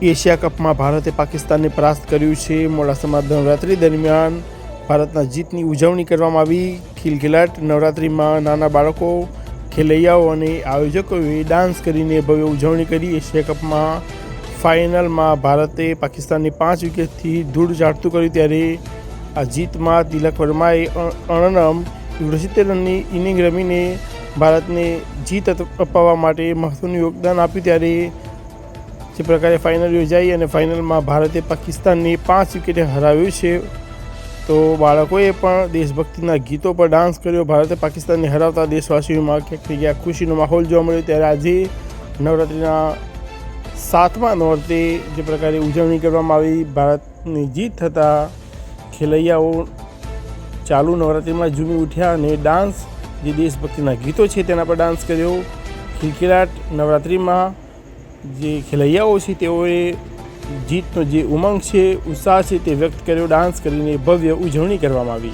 Asia કપમાં ભારતે પાકિસ્તાનને પરાસ્ત કર્યું છે. મોડાસામાં નવરાત્રિ દરમિયાન ભારતના જીતની ઉજવણી કરવામાં આવી. ખિલખિલાટ નવરાત્રિમાં નાના બાળકો, ખેલૈયાઓ અને આયોજકોએ ડાન્સ કરીને ભવ્ય ઉજવણી કરી. એશિયા કપમાં ફાઇનલમાં ભારતે પાકિસ્તાનની પાંચ વિકેટથી ધૂળ ઝાડતું કર્યું ત્યારે આ જીતમાં તિલક વર્માએ અણનમ ઓગણસિત્તેર રનની ઇનિંગ રમીને ભારતને જીત અપાવવા માટે મહત્ત્વનું યોગદાન આપ્યું ત્યારે જે પ્રકારે ફાઇનલ યોજાઈ અને ફાઇનલમાં ભારતે પાકિસ્તાનને પાંચ વિકેટે હરાવ્યું છે. તો બાળકોએ પણ દેશભક્તિના ગીતો પર ડાન્સ કર્યો. ભારતે પાકિસ્તાનને હરાવતા દેશવાસીઓમાં ક્યાંક થઈ ગયા. ખુશીનો માહોલ જોવા મળ્યો. ત્યારે આજે નવરાત્રિના સાતમા નોરતે જે પ્રકારે ઉજવણી કરવામાં આવી, ભારતની જીત થતાં ખેલૈયાઓ ચાલુ નવરાત્રિમાં ઝૂમી ઉઠ્યા અને ડાન્સ જે દેશભક્તિના ગીતો છે તેના પર ડાન્સ કર્યો. ખિલખિલાટ નવરાત્રિમાં જે ખેલૈયાઓ છે, તેઓએ જીતનો જે ઉમંગ છે, ઉત્સાહ છે, તે વ્યક્ત કર્યો. ડાન્સ કરીને ભવ્ય ઉજવણી કરવામાં આવી.